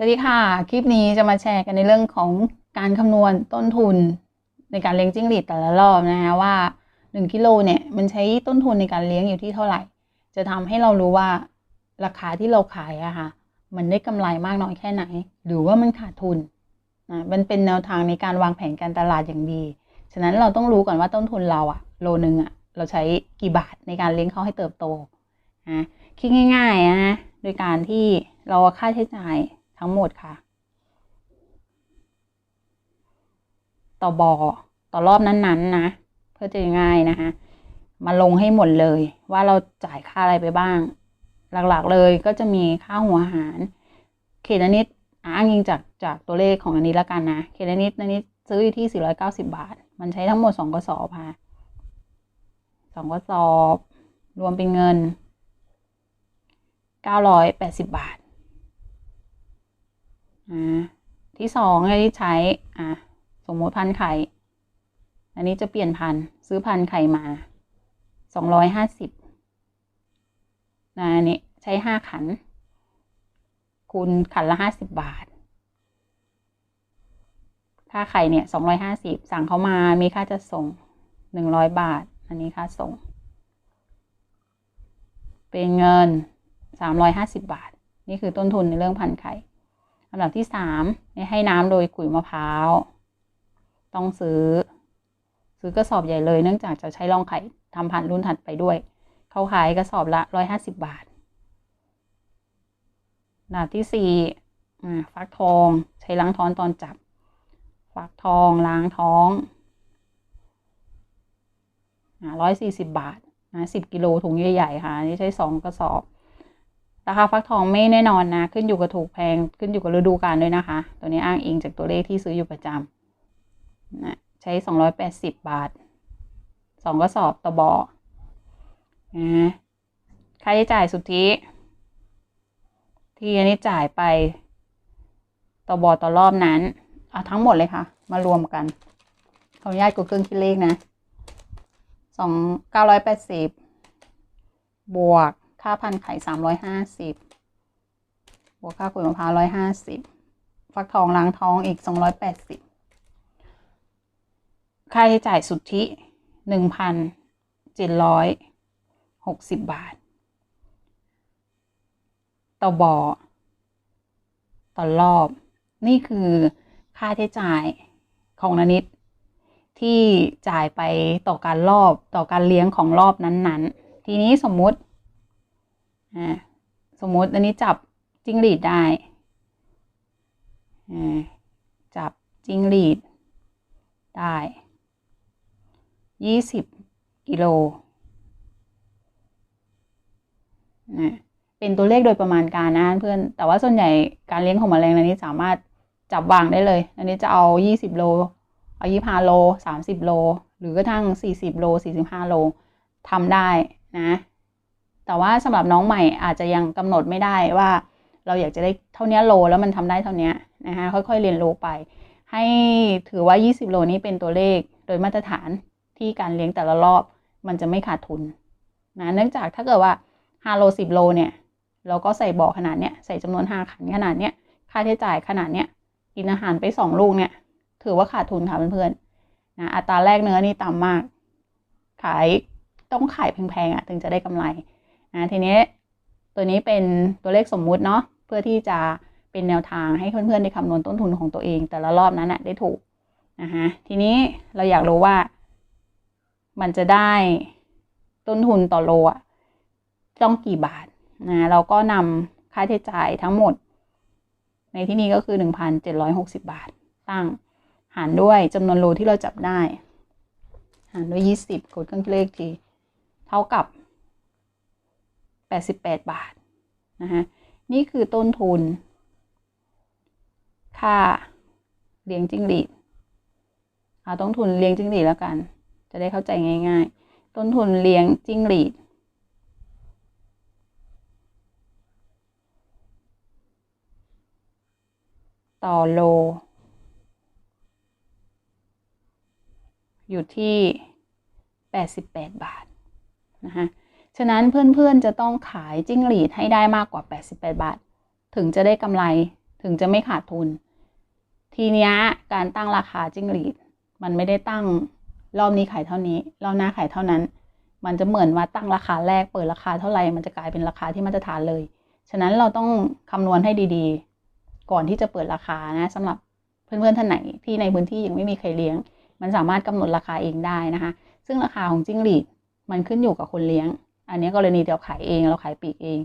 สวัสดีค่ะ คลิปนี้จะมาแชร์กันในเรื่องของการคำนวณต้นทุนในการเลี้ยงจิ้งหรีดแต่ละรอบนะคะว่า 1กิโลเนี่ยมันใช้ต้นทุนในการเลี้ยงอยู่ที่เท่าไหร่ จะทำให้เรารู้ว่าราคาที่เราขายอะค่ะ มันได้กำไรมากน้อยแค่ไหน หรือว่ามันขาดทุนนะมันเป็นแนวทางในการวางแผนการตลาดอย่างดี ฉะนั้นเราต้องรู้ก่อนว่าต้นทุนเราอะโลนึงอะเราใช้กี่บาทในการเลี้ยงเขาให้เติบโตนะคิดง่ายๆนะโดยการที่เราค่าใช้จ่าย ทั้งหมดค่ะ ต่อบอต่อรอบนั้นๆนะ เพื่อจะง่ายนะคะ มาลงให้หมดเลย ว่าเราจ่ายค่าอะไรไปบ้าง หลักๆเลยก็จะมีค่าหัวหารเขตนิดอ้างยิงจากจากตัวเลขของอันนี้ละกันนะเขตนิดอันนี้ซื้ออยู่ที่ 490 บาท มันใช้ทั้งหมด 2กระสอบค่ะสองกระสอบ รวมเป็นเงิน 980 บาท อ่าที่สองอันนี้ใช้อะสมมติพันไข่ อันนี้จะเปลี่ยนพันซื้อพันไข่มาสองร้อยห้าสิบนะอันนี้ใช้ห้าขัน คูณขันละห้าสิบบาท ค่าไข่เนี่ยสองร้อยห้าสิบสั่งเขามามีค่าจะส่งหนึ่งร้อยบาท อันนี้ค่าส่ง เป็นเงินสามร้อยห้าสิบบาท นี่คือต้นทุนในเรื่องพันไข่ ลำดับที่สามให้น้ำโดยขุยมะพร้าว ต้องซื้อ ซื้อกระสอบใหญ่เลยเนื่องจากจะใช้รองไข่ทำพันรุ่นถัดไปด้วย เขาขายกระสอบละร้อยห้าสิบบาทลำดับที่สี่ฟักทองใช้ล้างท้องตอนจับ ฟักทองล้างท้องร้อยสี่สิบบาทนะสิบกิโลถุงใหญ่ๆค่ะนี่ใช้สองกระสอบ ราคาฟักทองไม่แน่นอนนะ ขึ้นอยู่กับถูกแพงขึ้นอยู่กับฤดูกาลด้วยนะคะ ตัวนี้อ้างอิงจากตัวเลขที่ซื้ออยู่ประจำนะใช้สองร้อยแปดสิบบาทสองกระสอบต่อบอนะค่าใช้จ่ายสุทธิ ที่อันนี้จ่ายไปต่อบอต่อรอบนั้นเอาทั้งหมดเลยค่ะ มารวมกันขออนุญาตกดเครื่องคิดเลขนะสองเก้าร้อยแปดสิบบวก ค่าพันไข่สามร้อยห้าสิบบวกค่าขุยมะพร้าวร้อยห้าสิบฟักทองล้างท้องอีกสองร้อยแปดสิบค่าใช้จ่ายสุทธิหนึ่งพันเจ็ดร้อยหกสิบบาท ต่อบอต่อรอบ นี่คือค่าใช้จ่ายของนนิดที่จ่ายไปต่อการรอบต่อการเลี้ยงของรอบนั้นๆ ทีนี้สมมุติ สมมติอันนี้จับจิ้งหรีดได้จับจิ้งหรีดได้ยี่สิบกิโลเป็นตัวเลขโดยประมาณการนะเพื่อน แต่ว่าส่วนใหญ่การเลี้ยงของแมลงนี้สามารถจับวางได้เลย อันนี้จะเอายี่สิบโล เอายี่ห้าโลสามสิบโล หรือกระทั่งสี่สิบโลสี่สิบห้าโลทำได้นะ แต่ว่าสำหรับน้องใหม่อาจจะยังกำหนดไม่ได้ว่า เราอยากจะได้เท่านี้โลแล้วมันทำได้เท่านี้นะคะค่อยๆเรียนรู้ไป ให้ถือว่า 20 โลนี้เป็นตัวเลขโดยมาตรฐานที่การเลี้ยงแต่ละรอบมันจะไม่ขาดทุนนะเนื่องจากถ้าเกิดว่า5โล10 โลเนี่ยเราก็ใส่บ่อขนาดเนี้ยใส่จำนวน5ขันขนาดเนี้ยค่าใช้จ่ายขนาดเนี้ยกินอาหารไป 2 ลูกเนี่ยถือว่าขาดทุนค่ะเพื่อนๆนะอัตราแรกเนื้อนี่ต่ำมาก ขายต้องขายแพงๆอะถึงจะได้กำไร นะทีนี้ตัวนี้เป็นตัวเลขสมมุติเนาะเพื่อที่จะเป็นแนวทางให้เพื่อนๆได้คำนวณต้นทุนของตัวเอง แต่ละรอบนั้นนะได้ถูกนะคะทีนี้เราอยากรู้ว่า มันจะได้ต้นทุนต่อโลอะต้องกี่บาทนะเราก็นำค่าใช้จ่ายทั้งหมด ในที่นี้ก็คือ 1,760 บาท ตั้งหารด้วยจำนวนโลที่เราจับได้ หารด้วย 20กดเครื่องเลขที เท่ากับ 88 บาทนะคะนี่คือต้นทุน ค่าเลี้ยงจิ้งหรีดเอาต้นทุนเลี้ยงจิ้งหรีดแล้วกัน จะได้เข้าใจง่าย ๆ ต้นทุนเลี้ยงจิ้งหรีดต่อโล อยู่ที่ 88 บาทนะคะ ฉะนั้นเพื่อนๆจะต้องขายจิ้งหรีดให้ได้มากกว่า 88 บาท ถึงจะได้กำไรถึงจะไม่ขาดทุน ทีนี้การตั้งราคาจิ้งหรีด มันไม่ได้ตั้งรอบนี้ขายเท่านี้รอบหน้าขายเท่านั้น มันจะเหมือนว่าตั้งราคาแรกเปิดราคาเท่าไหร่มันจะกลายเป็นราคาที่มาตรฐานเลย ฉะนั้นเราต้องคำนวณให้ดีๆ ก่อนที่จะเปิดราคานะสำหรับเพื่อนๆท่านไหนที่ในพื้นที่ยังไม่มีใครเลี้ยง มันสามารถกำหนดราคาเองได้นะคะ ซึ่งราคาของจิ้งหรีดมันขึ้นอยู่กับคนเลี้ยง อันนี้กรณีเราขายเองเราขายปีกเอง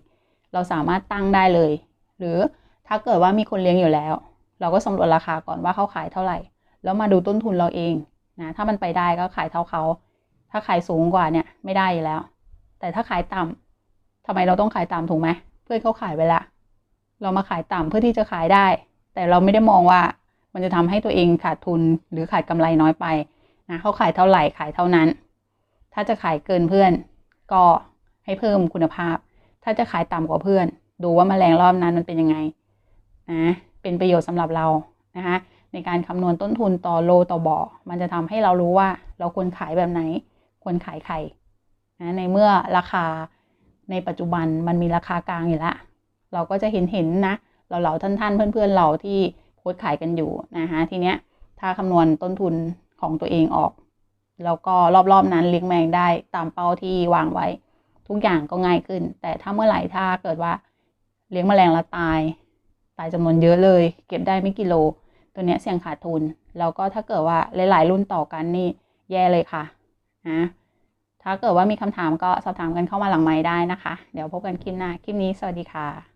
เราสามารถตั้งได้เลย หรือถ้าเกิดว่ามีคนเลี้ยงอยู่แล้ว เราก็สำรวจราคาก่อนว่าเขาขายเท่าไหร่ แล้วมาดูต้นทุนเราเองนะถ้ามันไปได้ก็ขายเท่าเขา ถ้าขายสูงกว่าเนี่ยไม่ได้อยู่แล้ว แต่ถ้าขายต่ำทำไมเราต้องขายต่ำถูกไหมเพื่อนเขาขายไปละ เรามาขายต่ำเพื่อที่จะขายได้ แต่เราไม่ได้มองว่ามันจะทำให้ตัวเองขาดทุนหรือขาดกำไรน้อยไปนะเขาขายเท่าไหร่ขายเท่านั้น ถ้าจะขายเกินเพื่อนก็ ให้เพิ่มคุณภาพ ถ้าจะขายต่ำกว่าเพื่อน ดูว่าแมลงรอบนั้นมันเป็นยังไงนะเป็นประโยชน์สำหรับเรานะคะในการคำนวณต้นทุนต่อโลต่อบ่อมันจะทำให้เรารู้ว่าเราควรขายแบบไหน ควรขายใครนะในเมื่อราคาในปัจจุบันมันมีราคากลางอยู่แล้วเราก็จะเห็นเห็นนะเราเหล่าท่านท่านเพื่อนเพื่อนเราที่โพสขายกันอยู่นะคะทีเนี้ยถ้าคำนวณต้นทุนของตัวเองออก แล้วก็รอบๆนั้นเลี้ยงแมงได้ตามเป้าที่วางไว้ ทุกอย่างก็ง่ายขึ้น แต่ถ้าเมื่อไหร่ถ้าเกิดว่า เลี้ยงแมลงแล้วตาย ตายจำนวนเยอะเลย เก็บได้ไม่กี่โล ตัวเนี้ยเสี่ยงขาดทุน แล้วก็ถ้าเกิดว่าหลาย ๆ รุ่นต่อกันนี่แย่เลยค่ะนะถ้าเกิดว่ามีคำถามก็สอบถามกันเข้ามาหลังไม้ได้นะคะ เดี๋ยวพบกันคลิปหน้า คลิปนี้สวัสดีค่ะ